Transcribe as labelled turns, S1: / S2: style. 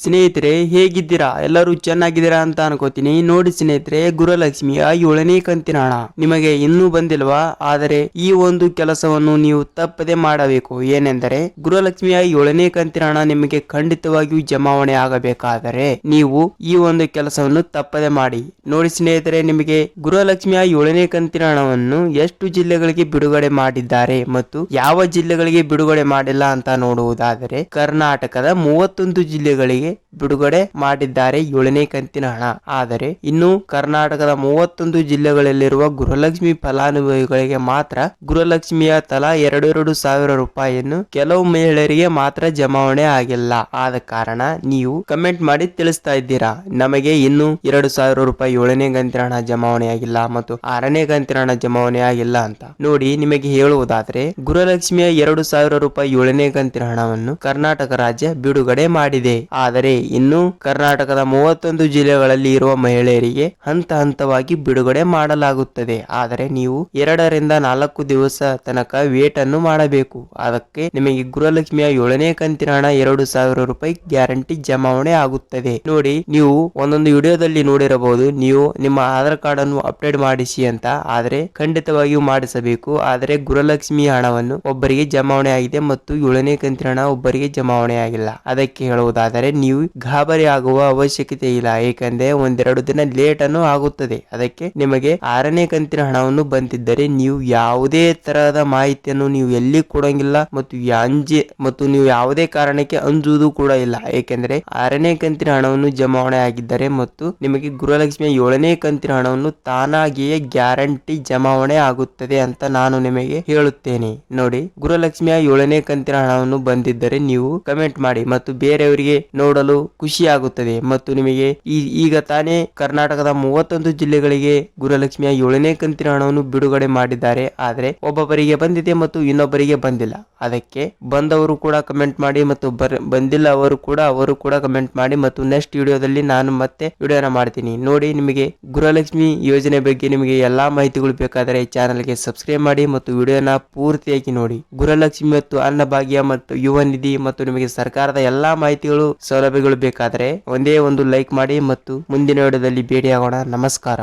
S1: ಸ್ನೇಹಿತರೆ, ಹೇಗಿದ್ದೀರಾ? ಎಲ್ಲರೂ ಚೆನ್ನಾಗಿದ್ದೀರಾ ಅಂತ ಅನ್ಕೋತೀನಿ. ನೋಡಿ ಸ್ನೇಹಿತರೆ ಗುರುಲಕ್ಷ್ಮಿಯ ಏಳನೇ ಕಂತಿನ ಹಣ. ನಿಮಗೆ ಇನ್ನೂ ಬಂದಿಲ್ವಾ? ಆದರೆ ಈ ಒಂದು ಕೆಲಸವನ್ನು ನೀವು ತಪ್ಪದೆ ಮಾಡಬೇಕು. ಏನೆಂದರೆ ಗುರುಲಕ್ಷ್ಮಿಯ ಏಳನೇ ಕಂತಿನ ಹಣ ನಿಮಗೆ ಖಂಡಿತವಾಗಿಯೂ ಜಮಾವಣೆ ಆಗಬೇಕಾದರೆ ನೀವು ಈ ಒಂದು ಕೆಲಸವನ್ನು ತಪ್ಪದೆ ಮಾಡಿ. ನೋಡಿ ಸ್ನೇಹಿತರೆ, ನಿಮಗೆ ಗುರುಲಕ್ಷ್ಮಿಯ ಏಳನೇ ಕಂತಿನ ಹಣವನ್ನು ಎಷ್ಟು ಜಿಲ್ಲೆಗಳಿಗೆ ಬಿಡುಗಡೆ ಮಾಡಿದ್ದಾರೆ ಮತ್ತು ಯಾವ ಜಿಲ್ಲೆಗಳಿಗೆ ಬಿಡುಗಡೆ ಮಾಡಿಲ್ಲ ಅಂತ ನೋಡುವುದಾದರೆ, ಕರ್ನಾಟಕದ ಮೂವತ್ತೊಂದು ಜಿಲ್ಲೆಗಳಿಗೆ ಬಿಡುಗಡೆ ಮಾಡಿದ್ದಾರೆ ಏಳನೇ ಕಂತಿನ ಹಣ. ಆದರೆ ಇನ್ನು ಕರ್ನಾಟಕದ ಮೂವತ್ತೊಂದು ಜಿಲ್ಲೆಗಳಲ್ಲಿರುವ ಗೃಹಲಕ್ಷ್ಮಿ ಫಲಾನುಭವಿಗಳಿಗೆ ಮಾತ್ರ ಗೃಹಲಕ್ಷ್ಮಿಯ ತಲಾ ಎರಡೆರಡು ಸಾವಿರ ರೂಪಾಯಿಯನ್ನು ಕೆಲವು ಮಹಿಳೆಯರಿಗೆ ಮಾತ್ರ ಜಮಾವಣೆ ಆಗಿಲ್ಲ. ಆದ ಕಾರಣ ನೀವು ಕಮೆಂಟ್ ಮಾಡಿ ತಿಳಿಸ್ತಾ ಇದ್ದೀರಾ? ನಮಗೆ ಇನ್ನು ಎರಡು ಸಾವಿರ ರೂಪಾಯಿ ಏಳನೇ ಕಂತಿನ ಹಣ ಜಮಾವಣೆ ಆಗಿಲ್ಲ ಮತ್ತು ಆರನೇ ಕಂತಿನ ಹಣ ಜಮಾವಣೆ ಆಗಿಲ್ಲ ಅಂತ ನೋಡಿ ನಿಮಗೆ ಹೇಳುವುದಾದ್ರೆ ಗೃಹಲಕ್ಷ್ಮಿಯ ಎರಡು ಸಾವಿರ ರೂಪಾಯಿ ಏಳನೇ ಕಂತಿನ ಹಣವನ್ನು ಕರ್ನಾಟಕ ರಾಜ್ಯ ಬಿಡುಗಡೆ ಮಾಡಿದೆ. ಆದರೆ ಇನ್ನು ಕರ್ನಾಟಕದ ಮೂವತ್ತೊಂದು ಜಿಲ್ಲೆಗಳಲ್ಲಿ ಇರುವ ಮಹಿಳೆಯರಿಗೆ ಹಂತ ಹಂತವಾಗಿ ಬಿಡುಗಡೆ ಮಾಡಲಾಗುತ್ತದೆ. ಆದರೆ ನೀವು ಎರಡರಿಂದ ನಾಲ್ಕು ದಿವಸ ತನಕ ವೇಟ್ ಅನ್ನು ಮಾಡಬೇಕು. ಅದಕ್ಕೆ ನಿಮಗೆ ಗೃಹಲಕ್ಷ್ಮಿಯ ಏಳನೇ ಕಂತಿನ ಹಣ ಎರಡು ಸಾವಿರ ರೂಪಾಯಿ ಗ್ಯಾರಂಟಿ ಜಮಾವಣೆ ಆಗುತ್ತದೆ. ನೋಡಿ, ನೀವು ಒಂದೊಂದು ವಿಡಿಯೋದಲ್ಲಿ ನೋಡಿರಬಹುದು, ನೀವು ನಿಮ್ಮ ಆಧಾರ್ ಕಾರ್ಡ್ ಅನ್ನು ಅಪ್ಡೇಟ್ ಮಾಡಿಸಿ ಅಂತ. ಆದರೆ ಖಂಡಿತವಾಗಿಯೂ ಮಾಡಿಸಬೇಕು. ಆದರೆ ಗೃಹಲಕ್ಷ್ಮಿ ಹಣವನ್ನು ಒಬ್ಬರಿಗೆ ಜಮಾವಣೆ ಆಗಿದೆ ಮತ್ತು ಏಳನೇ ಕಂತಿನ ಹಣ ಒಬ್ಬರಿಗೆ ಜಮಾವಣೆ ಆಗಿಲ್ಲ. ಅದಕ್ಕೆ ಹೇಳುವುದಾದರೆ ನೀವು ಗಾಬರಿ ಆಗುವ ಅವಶ್ಯಕತೆ ಇಲ್ಲ, ಏಕೆಂದರೆ ಒಂದೆರಡು ದಿನ ಲೇಟ್ ಅನ್ನು ಆಗುತ್ತದೆ. ಅದಕ್ಕೆ ನಿಮಗೆ ಆರನೇ ಕಂತಿನ ಹಣವನ್ನು ಬಂದಿದ್ದರೆ ನೀವು ಯಾವುದೇ ತರಹದ ಮಾಹಿತಿಯನ್ನು ನೀವು ಎಲ್ಲಿ ಕೊಡಂಗಿಲ್ಲ ಮತ್ತು ಅಂಜಿ ಮತ್ತು ನೀವು ಯಾವುದೇ ಕಾರಣಕ್ಕೆ ಅಂಜುವುದು ಕೂಡ ಇಲ್ಲ. ಏಕೆಂದರೆ ಆರನೇ ಕಂತಿನ ಹಣವನ್ನು ಜಮಾವಣೆ ಆಗಿದ್ದರೆ ಮತ್ತು ನಿಮಗೆ ಗೃಹಲಕ್ಷ್ಮಿಯ ಏಳನೇ ಕಂತಿನ ಹಣವನ್ನು ತಾನಾಗಿಯೇ ಗ್ಯಾರಂಟಿ ಜಮಾವಣೆ ಆಗುತ್ತದೆ ಅಂತ ನಾನು ನಿಮಗೆ ಹೇಳುತ್ತೇನೆ. ನೋಡಿ, ಗೃಹಲಕ್ಷ್ಮಿಯ ಏಳನೇ ಕಂತಿನ ಹಣವನ್ನು ಬಂದಿದ್ದರೆ ನೀವು ಕಮೆಂಟ್ ಮಾಡಿ ಮತ್ತು ಬೇರೆಯವರಿಗೆ ನೋಡಲು ಖುಷಿಯಾಗುತ್ತದೆ ಮತ್ತು ನಿಮಗೆ ಈ ಈಗ ತಾನೇ ಕರ್ನಾಟಕದ ಮೂವತ್ತೊಂದು ಜಿಲ್ಲೆಗಳಿಗೆ ಗುರುಲಕ್ಷ್ಮಿಯ ಏಳನೇ ಕಂತಿನ ಹಣವನ್ನು ಬಿಡುಗಡೆ ಮಾಡಿದ್ದಾರೆ. ಆದರೆ ಒಬ್ಬೊಬ್ಬರಿಗೆ ಬಂದಿದೆ ಮತ್ತು ಇನ್ನೊಬ್ಬರಿಗೆ ಬಂದಿಲ್ಲ. ಅದಕ್ಕೆ ಬಂದವರು ಕೂಡ ಕಮೆಂಟ್ ಮಾಡಿ ಮತ್ತು ಬಂದಿಲ್ಲ ಅವರು ಕೂಡ ಅವರು ಕೂಡ ಕಮೆಂಟ್ ಮಾಡಿ ಮತ್ತು ನೆಕ್ಸ್ಟ್ ವಿಡಿಯೋದಲ್ಲಿ ನಾನು ಮತ್ತೆ ವಿಡಿಯೋನ ಮಾಡ್ತೀನಿ. ನೋಡಿ ನಿಮಗೆ ಗೃಹಲಕ್ಷ್ಮಿ ಯೋಜನೆ ಬಗ್ಗೆ ನಿಮಗೆ ಎಲ್ಲಾ ಮಾಹಿತಿಗಳು ಬೇಕಾದರೆ ಚಾನಲ್ಗೆ ಸಬ್ಸ್ಕ್ರೈಬ್ ಮಾಡಿ ಮತ್ತು ವಿಡಿಯೋನ ಪೂರ್ತಿಯಾಗಿ ನೋಡಿ. ಗೃಹಲಕ್ಷ್ಮಿ ಮತ್ತು ಅನ್ನಭಾಗ್ಯ ಮತ್ತು ಯುವ ನಿಧಿ ಮತ್ತು ನಿಮಗೆ ಸರ್ಕಾರದ ಎಲ್ಲಾ ಮಾಹಿತಿಗಳು ಸೌಲಭ್ಯಗಳು ಬೇಕಾದರೆ ಒಂದೇ ಒಂದು ಲೈಕ್ ಮಾಡಿ ಮತ್ತು ಮುಂದಿನ ವಿಡಿಯೋದಲ್ಲಿ ಭೇಟಿಯಾಗೋಣ. ನಮಸ್ಕಾರ.